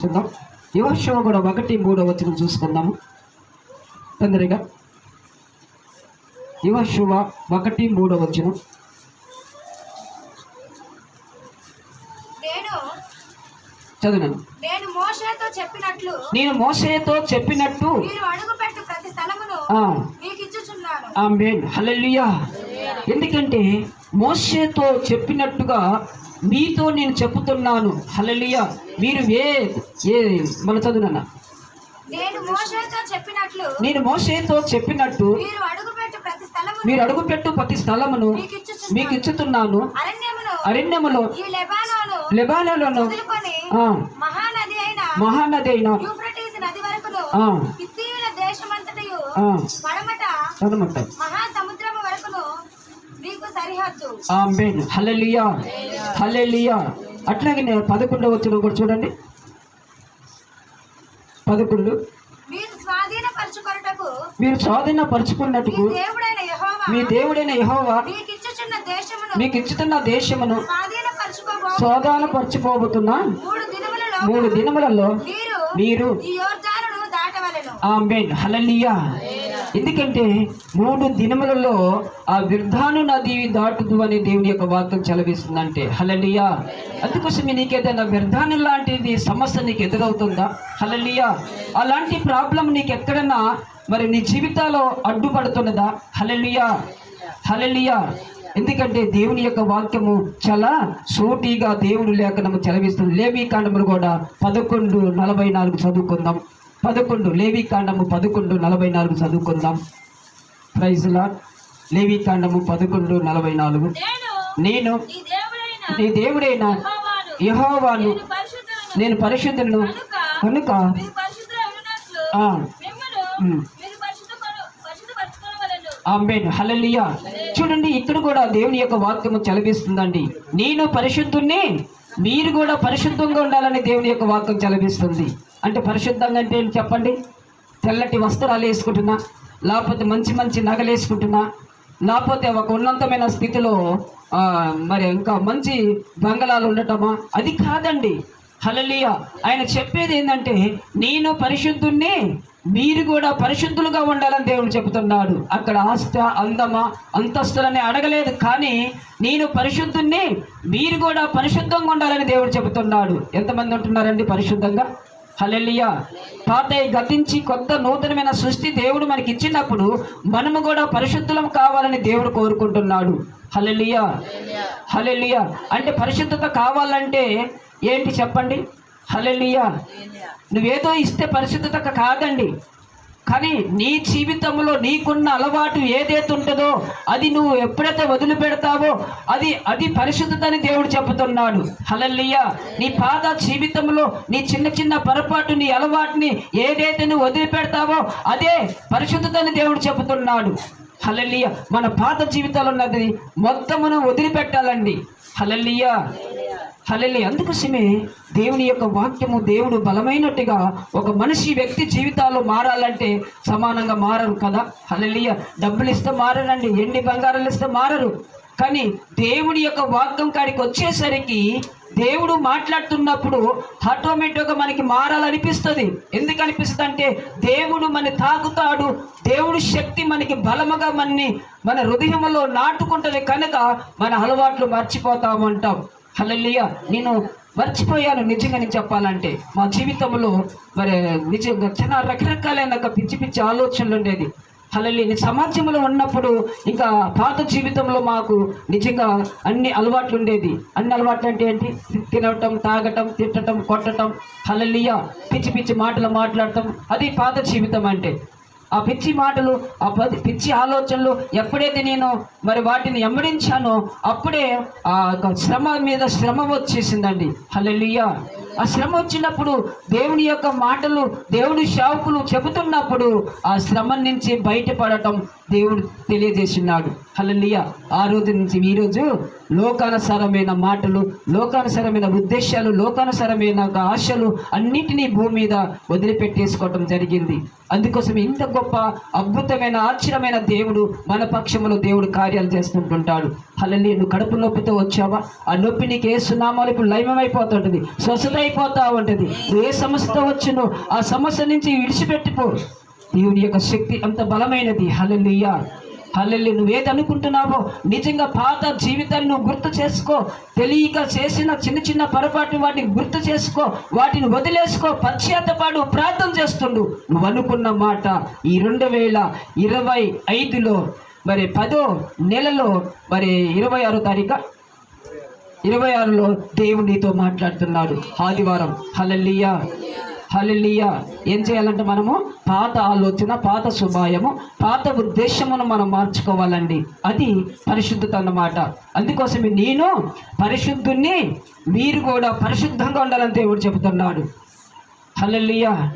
చూద్దాం. యువశివ కూడా ఒకటి మూడో వచ్చిన చూసుకుందాము తొందరగా. యువశివ ఒకటి మూడో వచ్చిన. నేను చదివాను నేను మోషేతో చెప్పినట్లు నేను మోసేతో చెప్పినట్టు మీరు అడుగుపెట్టు ప్రతి స్థలమును ఆ, మీకు ఇచ్చుచున్నాను ఆమేన్. హల్లెలూయా. ఎందుకంటే మోసేతో చెప్పినట్టుగా మీతో నేను చెప్పుతున్నాను. హల్లెలూయా. మీరు ఏ ఏ మన చదువునన్నా నేను మోషేతో చెప్పినట్లు నేను మోసేతో చెప్పినట్టు మీరు అడుగుపెట్టు ప్రతి స్థలమును మీకు ఇచ్చుతున్నాను. అరణ్యములో ఈ లెబానోను మహానది అయిన మహానది అయిన ఆమేన్. అట్లాగే నేను పదకొండవ వచ్చిన కూడా చూడండి. పదకొండు. మీరు స్వాధీనపరచుకొనుటకు మీరు స్వాధీన పరుచుకున్నట్టుకు మీ దేవుడైన యెహోవా మీకు ఇచ్చుతున్న దేశమును స్వాధీనపరచుకోబో స్వాదాన పరచుకోబోతున్న మూడు దినములలో మీరు ఆమెన్. హలలియా ఎందుకంటే మూడు దినములలో ఆ విర్ధాను నది దాటుదు అని దేవుని యొక్క వాక్యం చలవిస్తుందంటే. హలలియా అందుకోసం నీకేదైనా వ్యర్థాను లాంటిది సమస్య నీకు ఎదురవుతుందా? హలలియా అలాంటి ప్రాబ్లం నీకు ఎక్కడన్నా మరి నీ జీవితాల్లో అడ్డుపడుతున్నదా? హలలియా హలలియా ఎందుకంటే దేవుని యొక్క వాక్యము చాలా సూటిగా దేవుడు లేఖనము చలవిస్తుంది. లేవి కాండములు కూడా పదకొండు నలభై నాలుగు చదువుకుందాం. పదకొండు లేవి కాండము పదకొండు నలభై నాలుగు చదువుకుందాం ప్రైజ్లా లేవి కాండము పదకొండు నలభై నాలుగు నేను నీ దేవుడైన యెహోవాను నేను పరిశుద్ధులను కనుక ఆమెన్. హల్లెలూయా. చూడండి ఇక్కడ కూడా దేవుని యొక్క వాక్యము చలవిస్తుందండి నేను పరిశుద్ధుణ్ణి మీరు కూడా పరిశుద్ధంగా ఉండాలని దేవుని యొక్క వాక్యం చలభిస్తుంది అంటే పరిశుద్ధంగా అంటే ఏంటి చెప్పండి? తెల్లటి వస్త్రాలు వేసుకుంటున్నా లేకపోతే మంచి మంచి నగలు వేసుకుంటున్నా లేకపోతే ఒక ఉన్నతమైన స్థితిలో మరి ఇంకా మంచి బంగళాలు ఉండటమా? అది కాదండి. హలలియ ఆయన చెప్పేది ఏంటంటే నేను పరిశుద్ధుణ్ణి మీరు కూడా పరిశుద్ధులుగా ఉండాలని దేవుడు చెబుతున్నాడు. అక్కడ ఆస్త అందమా అంతస్తులని అడగలేదు కానీ నేను పరిశుద్ధుణ్ణి మీరు కూడా పరిశుద్ధంగా ఉండాలని దేవుడు చెబుతున్నాడు. ఎంతమంది ఉంటున్నారండి పరిశుద్ధంగా? హలెలియా పాతయ్య గతించి కొత్త నూతనమైన సృష్టి దేవుడు మనకి ఇచ్చినప్పుడు మనము కూడా పరిశుద్ధులం కావాలని దేవుడు కోరుకుంటున్నాడు. హలెలియా హలెలియ అంటే పరిశుద్ధత కావాలంటే ఏంటి చెప్పండి? హలెలియ నువ్వేదో ఇస్తే పరిశుద్ధత కాదండి. కానీ నీ జీవితంలో నీకున్న అలవాటు ఏదైతే ఉంటుందో అది నువ్వు ఎప్పుడైతే వదిలిపెడతావో అది అది పరిశుద్ధత అని దేవుడు చెబుతున్నాడు. హలల్లియ. నీ పాత జీవితంలో నీ చిన్న చిన్న పొరపాటు నీ అలవాటుని ఏదైతే నువ్వు వదిలిపెడతావో అదే పరిశుద్ధత అని దేవుడు చెబుతున్నాడు. హలలియ మన పాత జీవితాలు ఉన్నది మొత్తమును వదిలిపెట్టాలండి. హలల్లియా. హలెలి అందుకోసమే దేవుని యొక్క వాక్యము దేవుడు బలమైనట్టుగా ఒక మనిషి వ్యక్తి జీవితాల్లో మారాలంటే సమానంగా మారరు కదా. హలలియ డబ్బులు ఇస్తే మారరండి ఎండి బంగారాలు ఇస్తే మారరు. కానీ దేవుని యొక్క వాక్యం కాడికి వచ్చేసరికి దేవుడు మాట్లాడుతున్నప్పుడు ఆటోమేటిక్గా మనకి మారాలనిపిస్తుంది. ఎందుకు అనిపిస్తుంది అంటే దేవుడు మన తాకుతాడు. దేవుడి శక్తి మనకి బలముగా మనని మన హృదయంలో నాటుకుంటుంది కనుక మన అలవాట్లు మర్చిపోతామంటాం హలలియ నేను మర్చిపోయాను నిజంగా నేను చెప్పాలంటే. మా జీవితంలో మరి నిజంగా చాలా రకరకాలైన పిచ్చి పిచ్చి ఆలోచనలు ఉండేది. హల్లెలూయా. సమాజంలో ఉన్నప్పుడు ఇంకా పాత జీవితంలో మాకు నిజంగా అన్ని అలవాట్లు ఉండేది. అన్ని అలవాట్లు అంటే ఏంటి? తినటం తాగటం తిట్టటం కొట్టటం. హలలియ పిచ్చి పిచ్చి మాటలు మాట్లాడటం. అది పాత జీవితం అంటే. ఆ పిచ్చి మాటలు ఆ పది పిచ్చి ఆలోచనలు ఎప్పుడైతే నేను మరి వాటిని ఎమ్మడించానో అప్పుడే ఆ యొక్క శ్రమ మీద శ్రమ వచ్చేసిందండి. హలలియ ఆ శ్రమ వచ్చినప్పుడు దేవుని యొక్క మాటలు దేవుడి శావుకులు చెబుతున్నప్పుడు ఆ శ్రమ నుంచి బయటపడటం దేవుడు తెలియజేసినాడు హలలియ ఆ రోజు నుంచి ఈ రోజు లోకానుసారమైన మాటలు లోకానుసారమైన ఉద్దేశాలు లోకానుసారమైన ఆశలు అన్నిటినీ భూమి మీద వదిలిపెట్టేసుకోవటం జరిగింది. అందుకోసం ఇంత గొప్ప అద్భుతమైన ఆశ్చర్యమైన దేవుడు మన పక్షంలో దేవుడు కార్యాలు చేస్తుంటుంటాడు. హల్లెలూయా. నువ్వు కడుపు నొప్పితో వచ్చావా? ఆ నొప్పి నీకు ఏ సునామాలు ఇప్పుడు లైమమైపోతుంటుంది స్వస్థత అయిపోతా ఉంటుంది. ఏ సమస్య వచ్చినో ఆ సమస్య నుంచి విడిచిపెట్టిపో. దేవుని యొక్క శక్తి అంత బలమైనది. హల్లెలూయా. హల్లెల్లి నువ్వేది అనుకుంటున్నావో నిజంగా పాత జీవితాన్ని నువ్వు గుర్తు చేసుకో. తెలియక చేసిన చిన్న చిన్న పొరపాటు వాటిని గుర్తు చేసుకో. వాటిని వదిలేసుకో. పశ్చాత్తపాటు ప్రార్థన చేస్తుండు. నువ్వు అనుకున్న మాట ఈ రెండు వేల ఇరవై ఐదులో మరి పదో నెలలో మరి ఇరవై ఆరో తారీఖు ఇరవై ఆరులో దేవుడు నీతో మాట్లాడుతున్నాడు. ఆదివారం. హలల్లియా. హలల్లియా. ఏం చేయాలంటే మనము పాత ఆలోచన పాత స్వభావము పాత ఉద్దేశమును మనం మార్చుకోవాలండి. అది పరిశుద్ధత అన్నమాట. అందుకోసమే నేను పరిశుద్ధుణ్ణి మీరు కూడా పరిశుద్ధంగా ఉండాలని దేవుడు చెబుతున్నాడు. హలల్లియా.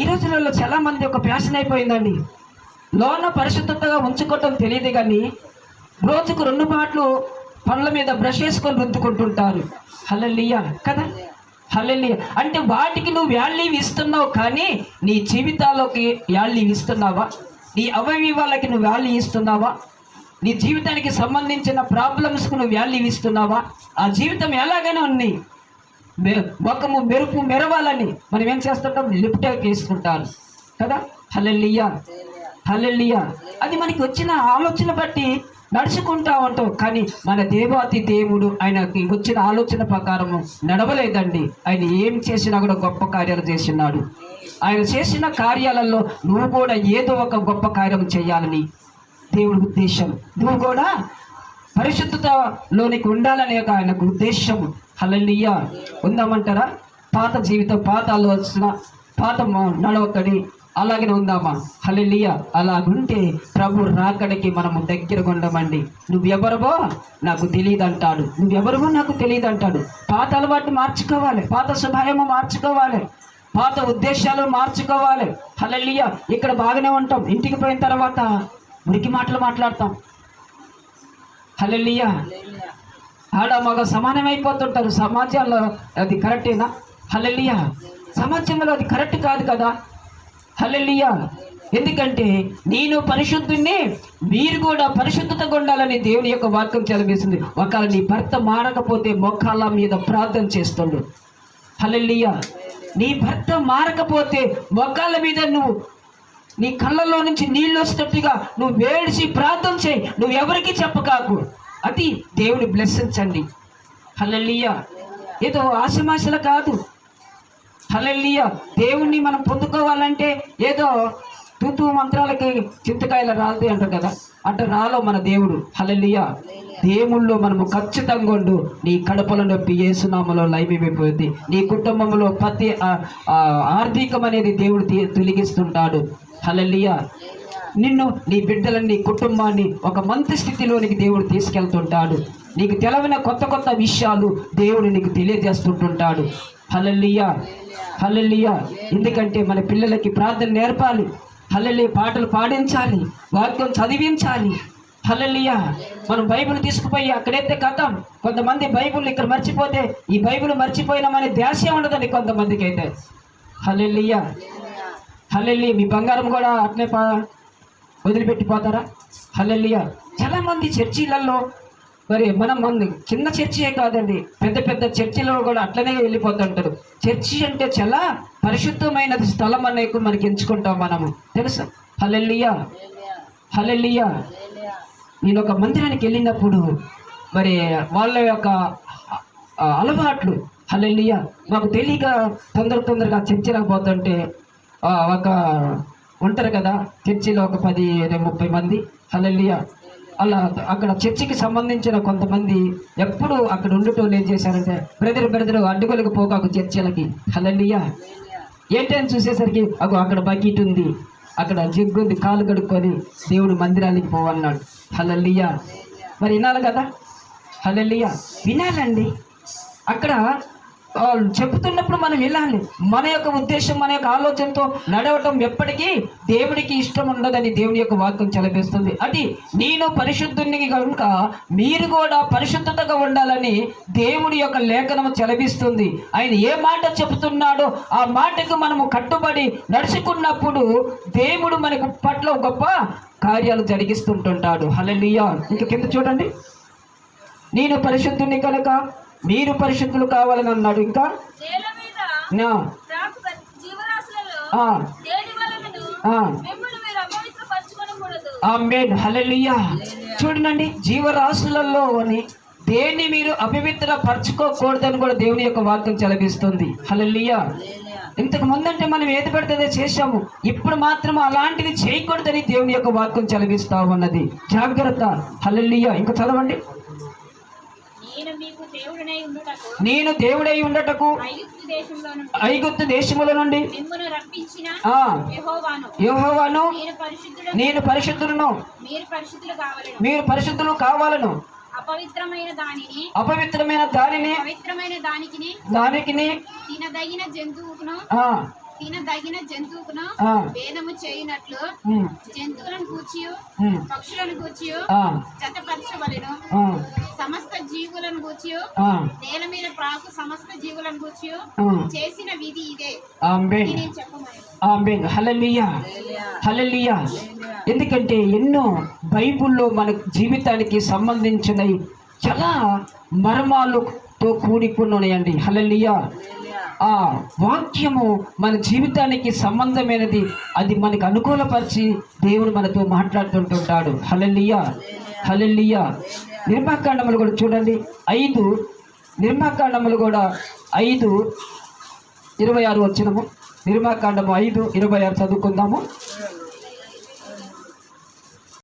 ఈ రోజులలో చాలామంది ఒక ప్యాషన్ అయిపోయిందండి. లోన పరిశుద్ధతగా ఉంచుకోవటం తెలియదు కానీ రోజుకు రెండు మాటలు పండ్ల మీద బ్రష్ వేసుకొని రుద్దుకుంటుంటారు. హలలియ కదా? హలలియ అంటే వాటికి నువ్వు వ్యాల్యూ ఇస్తున్నావు కానీ నీ జీవితాల్లోకి వ్యాల్యూ ఇస్తున్నావా? నీ అవయవాలకి నువ్వు వ్యాల్యూ ఇస్తున్నావా? నీ జీవితానికి సంబంధించిన ప్రాబ్లమ్స్కు నువ్వు వ్యాల్యూ ఇస్తున్నావా? ఆ జీవితం ఎలాగైనా ఉంది. ముఖము మెరుపు మెరవాలని మనం ఏం చేస్తుంటాం? లిఫ్ట్ వేసుకుంటారు కదా? హలెల్లియా. హలెల్లియా. అది మనకి వచ్చిన ఆలోచన బట్టి నడుచుకుంటా ఉంటాం కానీ మన దేవాతి దేవుడు ఆయనకి వచ్చిన ఆలోచన ప్రకారము నడవలేదండి. ఆయన ఏం చేసినా కూడా గొప్ప కార్యాలు చేసినాడు ఆయన చేసిన కార్యాలలో నువ్వు కూడా ఏదో ఒక గొప్ప కార్యం చేయాలని దేవుడి ఉద్దేశం. నువ్వు కూడా పరిశుద్ధతలోనికి ఉండాలనే ఒక ఆయనకు ఉద్దేశం. హలలియ ఉందామంటారా? పాత జీవితం పాత ఆలోచన పాత నడవకడి అలాగనే ఉందామా హలలియ అలాగుంటే ప్రభు రాకడికి మనము దగ్గర ఉండమండి. నువ్వెవరవో నాకు తెలియదు అంటాడు నువ్వెవరవో నాకు తెలియదు అంటాడు పాత అలవాటు మార్చుకోవాలి. పాత స్వభావము మార్చుకోవాలి. పాత ఉద్దేశాలు మార్చుకోవాలి. హలలియ ఇక్కడ బాగానే ఉంటాం. ఇంటికి పోయిన తర్వాత మురికి మాటలు మాట్లాడతాం. హలలియ ఆడ మగ సమానమైపోతుంటారు. సమాజంలో అది కరెక్టేనా? హలలియ సమాజంలో అది కరెక్ట్ కాదు కదా? హలలియ ఎందుకంటే నేను పరిశుద్ధుణ్ణి మీరు కూడా పరిశుద్ధతగా ఉండాలని దేవుని యొక్క వాక్యం చదివేసింది ఒకవేళ నీ భర్త మారకపోతే మొక్కాల మీద ప్రార్థన చేస్తుండు. హలెల్లియా. నీ భర్త మారకపోతే మొక్కాల మీద నువ్వు నీ కళ్ళల్లో నుంచి నీళ్ళు వస్తున్నట్టుగా నువ్వు వేడిసి ప్రార్థన చేయి. నువ్వు ఎవరికి చెప్పకాకు. అది దేవుని బ్లెస్సింగ్స్ అండి. హలల్లియ. ఏదో ఆశమాశలు కాదు. హలెల్లియ. దేవుణ్ణి మనం పొందుకోవాలంటే ఏదో తూతూ మంత్రాలకి చింతకాయల రాదు అంటారు కదా. అంటే రాలో మన దేవుడు. హలెల్లియ. దేవుళ్ళు మనము ఖచ్చితంగా ఉండు. నీ కడపల నొప్పి ఏసునామలో లైమైపోయింది నీ కుటుంబంలో ప్రతి ఆర్థికం అనేది దేవుడు తొలగిస్తుంటాడు. హలెల్లియ. నిన్ను నీ బిడ్డలని నీ కుటుంబాన్ని ఒక మంచి స్థితిలోనికి దేవుడు తీసుకెళ్తుంటాడు. నీకు తెలవిన కొత్త కొత్త విషయాలు దేవుడు నీకు తెలియజేస్తుంటుంటాడు. హలల్లియా హలల్లియా. ఎందుకంటే మన పిల్లలకి ప్రార్థన నేర్పాలి. హలల్లి పాటలు పాడించాలి వాక్యం చదివించాలి. హలలియా మనం బైబిల్ తీసుకుపోయి అక్కడైతే కథం. కొంతమంది బైబిల్ ఇక్కడ మర్చిపోతే ఈ బైబిల్ మర్చిపోయినామనే ధ్యాసే ఉండదండి కొంతమందికి అయితే హలలియా హల్లెల్లి మీ బంగారం కూడా అట్లే పా వదిలిపెట్టిపోతారా? హల్లెల్లియ చాలామంది చర్చీలలో మరి మనం మన చిన్న చర్చియే కాదండి పెద్ద పెద్ద చర్చిలో కూడా అట్లనే వెళ్ళిపోతుంటారు. చర్చి అంటే చాలా పరిశుద్ధమైన స్థలం అనేది మనకి ఎంచుకుంటాం మనము. తెలుసా? హలెల్లియా. హలెల్లియా. నేను ఒక మందిరానికి వెళ్ళినప్పుడు మరి వాళ్ళ యొక్క అలవాట్లు హలెల్లియా. మాకు తెలియక తొందర తొందరగా చర్చిలకు పోతుంటే ఒక ఉంటారు కదా చర్చిలో ఒక పది ముప్పై మంది హలెల్లియా. అలా అక్కడ చర్చికి సంబంధించిన కొంతమంది ఎప్పుడు అక్కడ ఉండేటోళ్ళు ఏం చేశారంటే బ్రదర్ బ్రదర్ అడ్డుగోలకు పోకాకు చర్చలకి. హలలియా ఏంటని చూసేసరికి అగో అక్కడ బకెట్ ఉంది. అక్కడ జిగ్గుంది కాలు కడుక్కొని దేవుడు మందిరానికి పోవన్నాడు. హలలియా మరి వినాలి కదా? హలలియా వినాలండి. అక్కడ చెబుతున్నప్పుడు చెప్తున్నప్పుడు మనం వెళ్ళాలి. మన యొక్క ఉద్దేశం మన యొక్క ఆలోచనతో నడవటం ఎప్పటికీ దేవుడికి ఇష్టం ఉండదని దేవుని యొక్క వాక్యం చదివిస్తుంది అది నేను పరిశుద్ధుని కనుక మీరు కూడా పరిశుద్ధతగా ఉండాలని దేవుడి యొక్క లేఖనము చదివిస్తుంది ఆయన ఏ మాట చెబుతున్నాడో ఆ మాటకు మనము కట్టుబడి నడుచుకున్నప్పుడు దేవుడు మనకు పట్ల గొప్ప కార్యాలు జరిగిస్తుంటుంటాడు. హల్లెలూయా. ఇంక కింద చూడండి. నేను పరిశుద్ధుని కనుక మీరు పరిశుద్ధులు కావాలని అన్నాడు ఇంకా? ఆమేన్. హల్లెలూయా. చూడండి జీవరాశులలో అని దేన్ని మీరు అపవిత్ర పరచుకోకూడదని కూడా దేవుని యొక్క వాక్యం చలవిస్తుంది. హల్లెలూయా. ఇంతకు ముందంటే మనం ఏది పడితే చేశాము. ఇప్పుడు మాత్రం అలాంటిది చేయకూడదని దేవుని యొక్క వాక్యం చలవిస్తా ఉన్నది. జాగ్రత్త. హల్లెలూయా. ఇంకా చదవండి. నేను దేవుడై ఉండటకు ఐగుప్తు దేశముల నుండి యెహోవాను. నేను పరిశుద్ధులను మీరు పరిశుద్ధులు కావాలను. మీరు పరిశుద్ధులు కావాలను. అపవిత్రమైన దానిని అపవిత్రమైన దానిని పవిత్రమైన దానికి దానికి తినదగిన జంతువుకును తినదగిన జంతువుకును భేదము చేయనట్లు జంతువులను కూర్చియు ఉమ్, పక్షులను కూర్చియు ఆ, జతపరచవలెను. జీవులను కూర్చియు ఆ, నేల మీద ప్రాకు సమస్త జీవులను. చేసిన విధి ఇదే. ఆమేన్. ఇది నేను చెప్పమని. ఆమేన్. హల్లెలూయా. హల్లెలూయా. ఎందుకంటే ఎన్నో బైబిల్లో మన జీవితానికి సంబంధించిన చాలా మర్మాలతో కూడుకున్నాయండి హల్లెలూయా. ఆ వాక్యము మన జీవితానికి సంబంధమైనది. అది మనకు అనుకూలపరిచి దేవుడు మనతో మాట్లాడుతుంటుంటాడు. హలల్లియా హలల్లియా. నిర్మాకాండములు కూడా చూడండి. ఐదు నిర్మాకాండములు కూడా ఐదు ఇరవై ఆరు వచ్చినము. నిర్మాకాండము ఐదు ఇరవై ఆరు చదువుకుందాము.